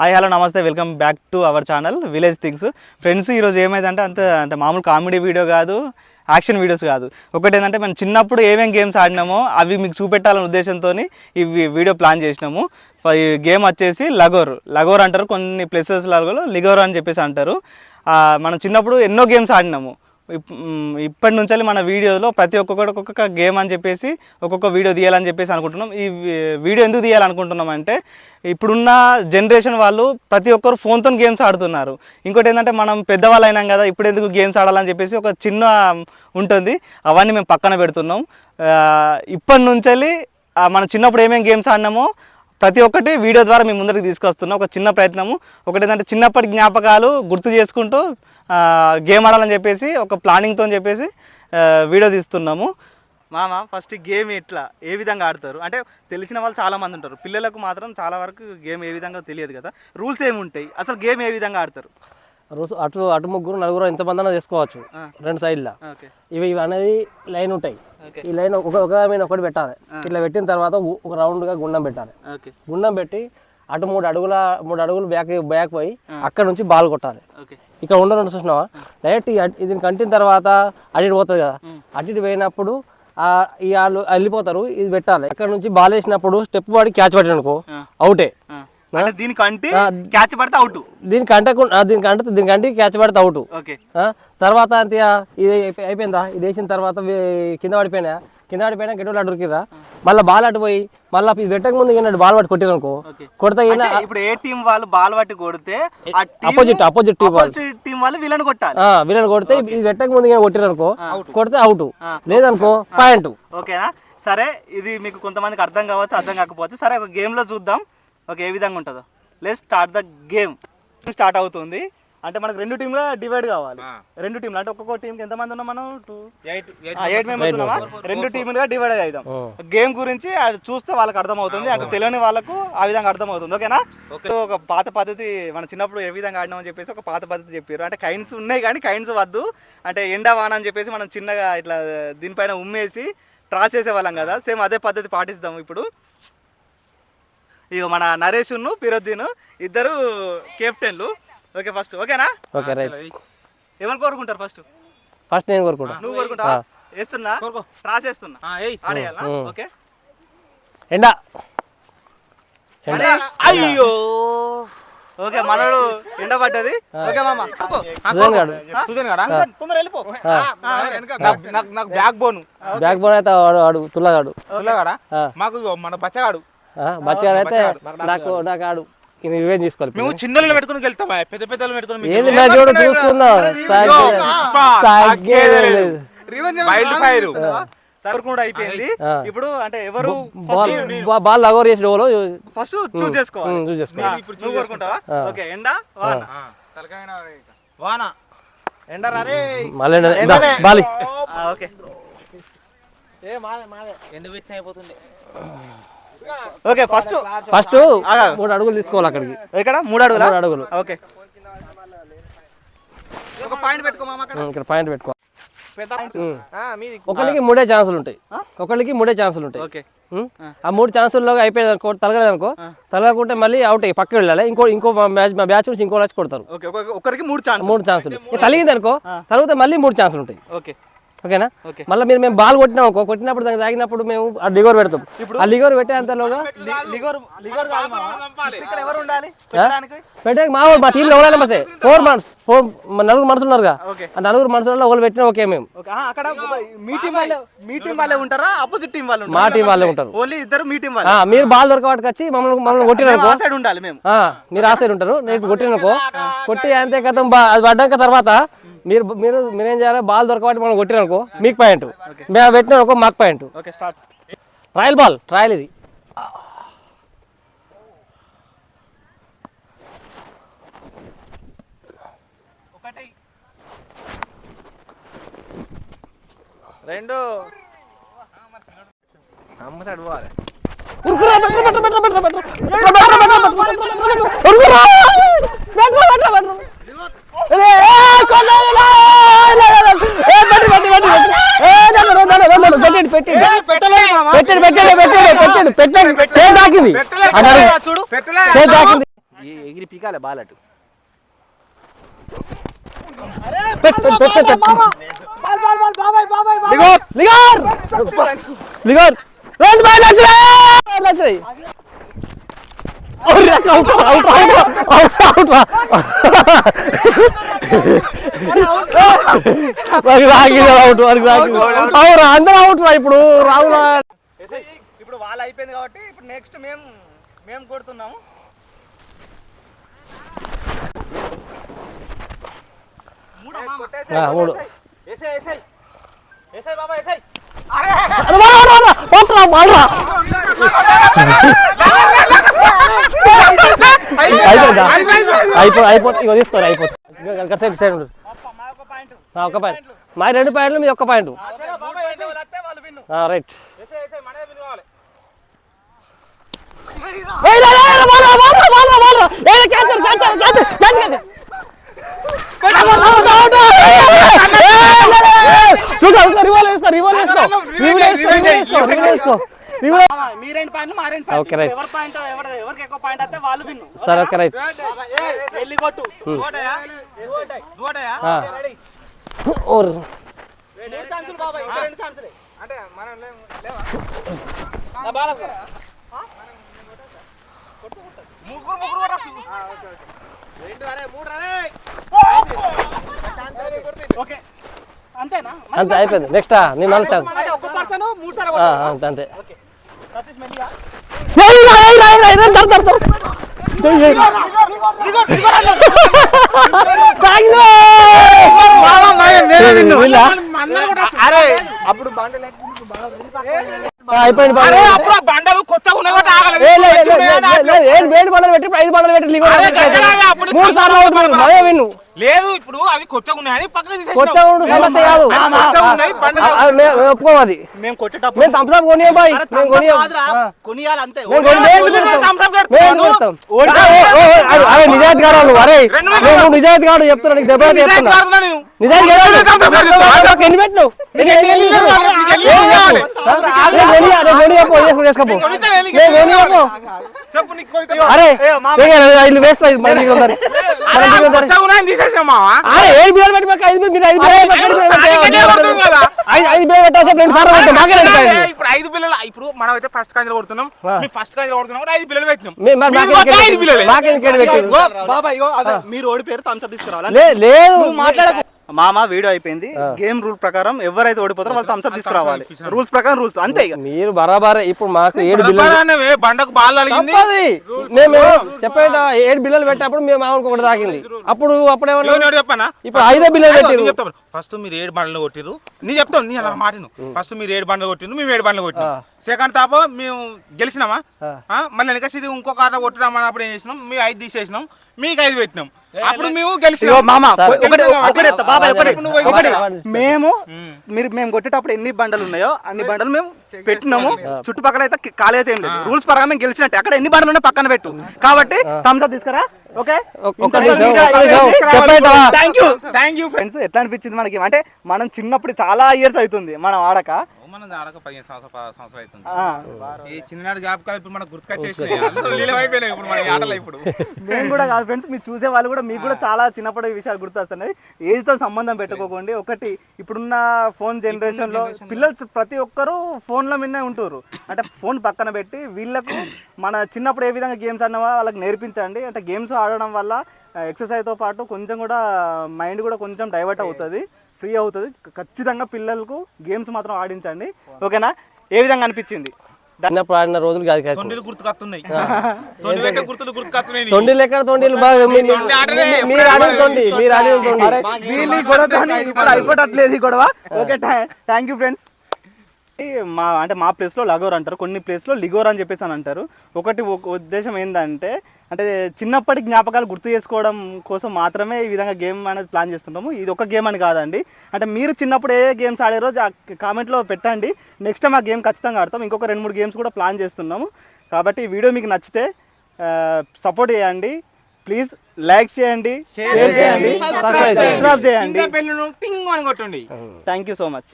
Hi hello నమస్తే welcome back to our channel village things friends ఈరోజు ఏమైందంటే అంత అంటే మామూలు కామెడీ వీడియో కాదు యాక్షన్ వీడియోస్ కాదు. ఒకటి ఏంటంటే మనం చిన్నప్పుడు ఏమేమి గేమ్స్ ఆడినామో అవి మీకు చూపెట్టాలనే ఉద్దేశంతో ఈ వీడియో ప్లాన్ చేసినాము. ఈ గేమ్ వచ్చేసి లగోర్ లగోర్ అంటారు కొన్ని ప్లేసెస్ లగోలో లిగోర్ అని చెప్పేసి అంటారు. మనం చిన్నప్పుడు ఎన్నో గేమ్స్ ఆడినాము. ఇప్పటి నుంచి మన వీడియోలో ప్రతి ఒక్కొక్కటి ఒక్కొక్క గేమ్ అని చెప్పేసి ఒక్కొక్క వీడియో తీయాలని చెప్పేసి అనుకుంటున్నాం. ఈ వీడియో ఎందుకు తీయాలనుకుంటున్నాం అంటే ఇప్పుడున్న జనరేషన్ వాళ్ళు ప్రతి ఒక్కరు ఫోన్తో గేమ్స్ ఆడుతున్నారు. ఇంకోటి ఏంటంటే మనం పెద్దవాళ్ళు అయినాం కదా ఇప్పుడు ఎందుకు గేమ్స్ ఆడాలని చెప్పేసి ఒక చిన్న ఉంటుంది. అవన్నీ మేము పక్కన పెడుతున్నాం. ఇప్పటి నుంచి మనం చిన్నప్పుడు ఏమేమి గేమ్స్ ఆడినామో ప్రతి ఒక్కటి వీడియో ద్వారా మీ ముందరికి తీసుకొస్తున్నాం. ఒక చిన్న ప్రయత్నము. ఒకటి ఏంటంటే చిన్నప్పటి జ్ఞాపకాలు గుర్తు చేసుకుంటూ గేమ్ ఆడాలని చెప్పేసి ఒక ప్లానింగ్తో చెప్పేసి వీడియో తీస్తున్నాము. మామ ఫస్ట్ గేమ్ ఎట్లా? ఏ విధంగా ఆడతారు? అంటే తెలిసిన వాళ్ళు చాలామంది ఉంటారు. పిల్లలకు మాత్రం చాలా వరకు గేమ్ ఏ విధంగా తెలియదు కదా. రూల్స్ ఏమి ఉంటాయి అసలు గేమ్ ఏ విధంగా ఆడతారు? రోజు అటు అటు ముగ్గురు నలుగురు ఎంతమంది అయినా చేసుకోవచ్చు. రెండు సైడ్ల ఇవి ఇవి అనేది లైన్ ఉంటాయి. ఈ లైన్ ఒక ఒక మీద ఒకటి పెట్టాలి. ఇట్లా పెట్టిన తర్వాత ఒక రౌండ్గా గుండం పెట్టాలి. గుండం పెట్టి అటు మూడు అడుగుల మూడు అడుగులు బ్యాక్ బ్యాక్ పోయి అక్కడ నుంచి బాల్ కొట్టాలి. ఇక్కడ ఉండరు చూసినావా? డైరెక్ట్ ఇది కంటిన తర్వాత అటు పోతుంది కదా. అటు పోయినప్పుడు ఆ ఈ వాళ్ళు వెళ్ళిపోతారు ఇది పెట్టాలి. అక్కడ నుంచి బాల్ వేసినప్పుడు స్టెప్ పడి క్యాచ్ పట్టిననుకో. అవుటే దీనికి అంటే. క్యాచ్ పడితే అవుట్. దీనికి అంటకు దీనికి అంటే దీనికి అంటే క్యాచ్ పడితే అవుట్. ఓకే? తర్వాత అంతే ఇది అయిపో- అయిపోయిందా? ఇది వేసిన తర్వాత కింద పడిపోయినా? కింద పడిపోయినా అటు దొరికిరా మళ్ళీ బాల్ అటు పోయి మళ్ళీ ఇది పెట్టక ముందు కింద బాల్ పట్టి కొట్టిరనుకో ఓకే. కొడితే ఇప్పుడు ఏ టీం వాళ్ళు బాల్ పట్టి కొడితే అపోజిట్ అపోజిట్ టీం వాళ్ళు. ఆపోజిట్ టీం వాళ్ళు వీళ్ళని కొట్టాలి. వీళ్ళని కొడితే ఇది పెట్టక ముందు కింద కొట్టిరనుకో కొడితే అవుట్. లేదనుకో పాయింట్ ఓకేనా? సరే ఇది మీకు కొంతమందికి అర్థం కావచ్చు అర్థం కాకపోవచ్చు. సరే ఒక గేమ్లో చూద్దాం. ఓకే ఏ విధంగా ఉంటుందో. Let start the game start అవుతుంది. అంటే మనకు రెండు టీంలో డివైడ్ కావాలి. రెండు టీంలు అంటే ఒక్కొక్క టీంకి ఎంతమంది ఉన్నాం మనం? టూ ఎయిట్ మెంబర్స్ ఉన్నామా? రెండు టీములుగా డివైడ్ అవుదాం గేమ్ గురించి అది చూస్తే వాళ్ళకి అర్థం అవుతుంది అంటే తెలియని వాళ్ళకు ఆ విధంగా అర్థం అవుతుంది ఓకేనా ఒక పాత పద్ధతి మన చిన్నప్పుడు ఏ విధంగా ఆడినామని చెప్పేసి ఒక పాత పద్ధతి చెప్పారు. అంటే కైన్స్ ఉన్నాయి కానీ కైన్స్ వద్దు. అంటే ఎండ వాన అని చెప్పేసి మనం చిన్నగా ఇట్లా దీనిపైన ఉమ్మేసి ట్రాస్ చేసేవాళ్ళం కదా. సేమ్ అదే పద్ధతి పాటిస్తాం ఇప్పుడు. ఇక మన నరేష్ను ఫిరోద్దీన్ ఇద్దరు కెప్టెన్లు. ఓకే ఫస్ట్ ఓకేనా? Okay right. ఎవరు కోరుకుంటారు ఫస్ట్ ఫస్ట్ నేను కోరుకుంటా. నువ్వు కోరుకుంటావా? వేస్తున్నా? ట్రాస్ వేస్తున్నా ఆడేయాలా? ఓకే. ఎండ. అయ్యో. ఓకే మనడు ఎండ పడ్డది. ఓకే మామ. సుజన్ గాడు. తొందర వెళ్ళిపో. నాకు బ్యాక్ బోన్ బ్యాక్ బోన్ అయితే వాడు తుల్లగాడు. పిల్లగాడా ఆ. మాకు ఇగో మన బచ్చగాడు. బచ్చగాడు అయితే నాకు నాకు ఆడు. నువ్వే తీసుకోవాలి మేము చిన్నలు పెట్టుకుని వెళ్తాం పెద్ద పెద్దలు పెట్టుకుని ఏంది మ్యాచ్ కూడా చూసుకుందాం. వైల్డ్ ఫైర్ సర్ కూడా అయిపోయింది. ఇప్పుడు అంటే ఎవరు బాల్ బాల్ లగోర్ చేసిన వాళ్ళు ఫస్ట్ చూస్ చేసుకోవాలి. చూస్ చేసుకో ఆ, నువ్వు కోరుకుంటావా? ఓకే ఎండ? వాన? వాన. ఎండ రారే మళ్ళీ ఎండ- ఇందా, బాలి. ఆ, ఓకే. ఎండ పెట్టిన అయిపోతుంది. ఓకే ఫస్ట్ ఫస్ట్ మూడు అడుగులు తీసుకోవాలి అక్కడికి. ఇక్కడ మూడు అడుగులా? మూడు అడుగులు. ఓకే. ఇక్కడ పాయింట్ పెట్టుకో. ఒకరికి మూడే ఛాన్సులు ఉంటాయి. ఒకరికి మూడే ఛాన్సులు ఉంటాయి? ఆ. మూడు ఛాన్సుల్లో అయిపోయింది అనుకో తలగలేదు అనుకో తలగకుంటే మళ్ళీ అవుట్ అయ్యి పక్కకి వెళ్ళాలి. ఇంకో ఇంకో మ్యాచ్ మా బ్యాచ్ నుంచి ఇంకో మ్యాచ్ కొడతారు. ఒకరికి మూడు ఛాన్స్ మూడు ఛాన్సులు. తలిగింది అనుకో తలిగితే మళ్ళీ మూడు ఛాన్సులు ఉంటాయి. ఓకే. ఓకేనా? ఓకే. మళ్ళీ మీరు మేము బాల్ కొట్టినాం అనుకో కొట్టినప్పుడు దానికి తాగినప్పుడు మేము ఆ లిగోర్ పెడతాం. ఆ లిగోర్ పెట్టేంతలోగా లి- లిగోర్ లిగోర్ కాదు మామ. ఇక్కడ ఎవరు ఉండాలి? పెట్టడానికి? పెట్టే మా మా టీంలో ఎవరైనా మసే ఫోర్ మంత్స్ నలుగురు మనుషులు ఉన్నారుగా. ఆ నలుగురు మనుషులలో ఒకరు పెట్టినా ఓకే మేము ఓకే. ఆ, అక్కడ మీ టీం వాళ్ళే మీ టీం వాళ్ళే ఉంటారా? అపోజిట్ టీం వాళ్ళు మా టీం వాళ్ళే ఉంటారు. ఓన్లీ ఇద్దరు మీ టీం ఆ, వాళ్ళే మీరు బాల్ దొరకవాటికి వచ్చి మమ్మల్ని మమ్మల్ని కొట్టిరనుకో ఆ సైడ్ ఉండాలి మేము. ఆ, మీరు ఆ సైడ్ ఉంటారు. నేను కొట్టిననుకో. కొట్టి అంతే బా అది పడ్డాక తర్వాత మీరు మీరు మీరేం చేయాలి? బాల్ దొరకవాటి మనం కొట్టిరనుకో మీకు పాయింట్. మేము పెట్టిననుకో మాకు point. Okay start trial ball trial ఇది ఒకటి రెండు అమ్మతాడు పోవాలి ఉరుకురా, బెట్ర, బెట్ర, బెట్ర, బెట్ర, బెట్ర. బెట్ర, బెట్ర, బెట్ర, బెట్ర, బెట్ర, బెట్ర. ఉరుకురా! బెట్ర, బెట్ర, బెట్ర. ఏ, ఏ, కొన్న, ఇలా, ఇలా, ఇలా. ఏ, బెట్ర, బెట్ర, బెట్ర, బెట్ర. ఏ, దాన్ని, దాన్ని, దాన్ని, దాన్ని, పెట్టండి, పెట్టండి. పెట్టలేదు మామ పెట్టండి పెట్టండి పెట్టండి పెట్టండి పెట్టండి చేయి తాకింది అన్నాడు చూడు రెండు చేయి తాకింది ఎగిరి పీకాలే బాల్ పెట్టు, పెట్టు. లిగోర్ లిగోర్! లిగోర్ రెండు బాల్ వచ్చినాయి! బాల్ వచ్చినాయి! అవుట్ అవుట్ అవుట్ అవుట్ వాడికి రాగింది అవుట్ వాడికి రాగింది అవురా అందరూ అవుట్ రా ఇప్పుడు రావురా ఇప్పుడు వాళ్ళు అయిపోయింది కాబట్టి ఇప్పుడు నెక్స్ట్ మేము మేము. కొడుతున్నాము ఆ, మూడు. అయిపోతుంది తీసుకోరు సైడ్ ఒక పాయింట్. మా రెండు పాయింట్లు మీ ఒక్క పాయింట్. రైట్. ఏసేయ్, మనదే విన్ కావాలి. చూసా రివాల్ వేసుకో రివాల్ వేసుకో రివాల్ వేసుకో రివాల్ వేసుకో రివాల్ వేసుకో రివాల్ మామ, మీ రెండు పాయింట్లు మా రెండు ఓకే, పాయింట్లు రైట్. ఎవరి పాయింట్ ఎవరి ఎవరికి ఎక్కువ పాయింట్ వస్తే వాళ్ళు విన్ను. సరే ఓకే రైట్. ముగ్గురు ముగ్గురు కొట్టొచ్చు. రెండు అరే, మూడు అరే. ఓకే. అంతేనా అంతే అయిపోయింది నెక్స్ట్ నేను మళ్ళీ. అంతే అంతే అయిపోయింది పెట్టి ఐదు బండలు పెట్టి మూడు సార్లు విన్ను లేదు ఇప్పుడు అవి కొత్తగా ఉన్నాయని పక్కన సమస్య కాదు. ఆ, మేము కొట్టేటప్పుడు మేము తంపసాపు కొనియా బాయ్ అరే, మేము thumbs up కొనియం. కాదురా, ఆ. కొనియాలి అంతే. అరే, నిజాయితీ గారు వాళ్ళు అరే రెండు నువ్వు నిజాయితీ గాడు చెప్తున్నా నీకు దెబ్బ. నిజాయితీ. ఎన్ని? నేను కొనియా, నేను కొనియా, పో, నేను కొనియా, పో. చెప్పు నీకు. అరే ఐదు వేస్ట్ అయింది మరి ఒకసారి. అరే, మావా. అరే ఏడు బియ్యాలు పెట్టి ఐదు ఐదు బియ్యాలు పెట్టి ఐదు. ఐదు బియ్యాలు రెండు సార్లు పెట్టాం రెండు. ఇప్పుడు ఐదు పిల్లలు ఇప్పుడు మనం అయితే ఫస్ట్ కాంజలు కొడుతున్నాం. మీ ఫస్ట్ కాంజలు కొడుతున్నాం కూడా ఐదు పిల్లలు పెట్టినాం మరి మాకే ఐదు. మాకే మీరు ఓడిపోయారు థమ్స్ అప్ తీసుకురావాలి లేదు మాట్లాడకు మామ వీడియో అయిపోయింది. గేమ్ రూల్ ప్రకారం ఎవరైతే ఓడిపోతారో వాళ్ళు థమ్స్ అప్ తీసుకురావాలి. రూల్స్ ప్రకారం రూల్స్ అంతే ఇక. మీరు బరాబరే ఇప్పుడు మాకు ఏడు బండకు బాల్ మేము చెప్పేట ఏడు బిల్లలు పెట్టినప్పుడు మేము మామూలు ఒకటి తాకింది. అప్పుడు అప్పుడు ఏమన్నా చెప్పానా ఇప్పుడు ఐదే బిల్లలు పెట్టిరు ఫస్ట్ మీరు ఏడు బండ్లు కొట్టిరు నీ చెప్తాను నీ అలా మాటను. ఫస్ట్ మీరు ఏడు బండ్లు కొట్టిరు మేము ఏడు బండ్లు కొట్టినాం. సెకండ్ తాప మేము గెలిచినామా? మళ్ళీ వెనక ఇది ఇంకొక ఆట కొట్టినాం అన్నప్పుడు ఏం చేసినాం? మేము ఐదు తీసేసినాం. మీకు ఐదు పెట్టినాం. అప్పుడు మేము గెలిచినాం. మామ. ఒకటి ఒకటి ఎత్తా, బాబా ఒకటి ఒకటి. మేము మీరు మేము కొట్టేటప్పుడు ఎన్ని బండలు ఉన్నాయో అన్ని బండలు మేము పెట్టినాము. చుట్టుపక్కల అయితే ఖాళీ అయితే ఏం లేదు. రూల్స్ ప్రకారం మేము గెలిచినట్టే. అక్కడ ఎన్ని బండలు ఉన్నాయో పక్కన పెట్టు. కాబట్టి థమ్స్ అప్ తీసుకురా. Okay. Thank you thank you friends ఎట్లా అనిపించింది మనకి? అంటే మనం చిన్నప్పుడు చాలా ఇయర్స్ అవుతుంది మనం ఆడక. మనం ఆడక పదిహేను సంవత్సరాలు పదహారు సంవత్సరాలు అవుతుంది. ఆ, ఈ చిన్ననాడు జ్ఞాపకాలు ఇప్పుడు మనకు గుర్తుకొచ్చేసినాయి. అందరూ లీలం అయిపోయినాయి ఇప్పుడు మన ఆటలు ఇప్పుడు. మేము కూడా కాదు ఫ్రెండ్స్ మీరు చూసే వాళ్ళు కూడా మీకు కూడా చాలా చిన్నప్పటి విషయాలు గుర్తొస్తున్నాయి. ఏజ్తో సంబంధం పెట్టుకోకండి. ఒకటి ఇప్పుడున్న ఫోన్ జనరేషన్లో పిల్లలు ప్రతి ఒక్కరూ ఫోన్ల మీదనే ఉంటున్నారు అంటే ఫోన్ పక్కన పెట్టి వీళ్ళకు మన చిన్నప్పుడు ఏ విధంగా గేమ్స్ ఆడినామో వాళ్ళకి నేర్పించండి. అంటే గేమ్స్ ఆడడం వల్ల exercise తో పాటు కొంచెం కూడా మైండ్ కూడా కొంచెం డైవర్ట్ అవుతుంది. ఫ్రీ అవుతుంది. ఖచ్చితంగా పిల్లలకు గేమ్స్ మాత్రం ఆడించండి. ఓకేనా? ఏ విధంగా అనిపించింది? చిన్నప్పుడు ఆడిన రోజులు కాదు కాదు. తొండిలు గుర్తుకొస్తున్నాయి తొండి గుర్తులు గుర్తుకొస్తున్నాయి తొండిలు బాగా మీరు ఆడిన తొండి మీరు ఆడిన తొండి. వీళ్ళు ఈ గొడవతోని ఇప్పుడు అయిపోవట్లేదు ఈ గొడవ. ఓకే థ్యాంక్ యూ ఫ్రెండ్స్ మా అంటే మా ప్లేస్లో లగోర్ అంటారు. కొన్ని ప్లేస్లో లిగోర్ అని చెప్పేసి అని అంటారు. ఒకటి ఒక ఉద్దేశం ఏంటంటే అంటే చిన్నప్పటి జ్ఞాపకాలు గుర్తు చేసుకోవడం కోసం మాత్రమే ఈ విధంగా గేమ్ అనేది ప్లాన్ చేస్తుంటాము. ఇది ఒక గేమ్ అని కాదండి. అంటే మీరు చిన్నప్పుడు ఏ గేమ్స్ ఆడారో కామెంట్లో పెట్టండి. నెక్స్ట్ టైం ఆ గేమ్ ఖచ్చితంగా ఆడతాం. ఇంకొక రెండు మూడు గేమ్స్ కూడా ప్లాన్ చేస్తున్నాము. కాబట్టి ఈ వీడియో మీకు నచ్చితే సపోర్ట్ చేయండి. ప్లీజ్ లైక్ చేయండి. షేర్ చేయండి. సబ్స్క్రైబ్ చేయండి. కింద బెల్లును టింగ్ అని కొట్టండి. Thank you so much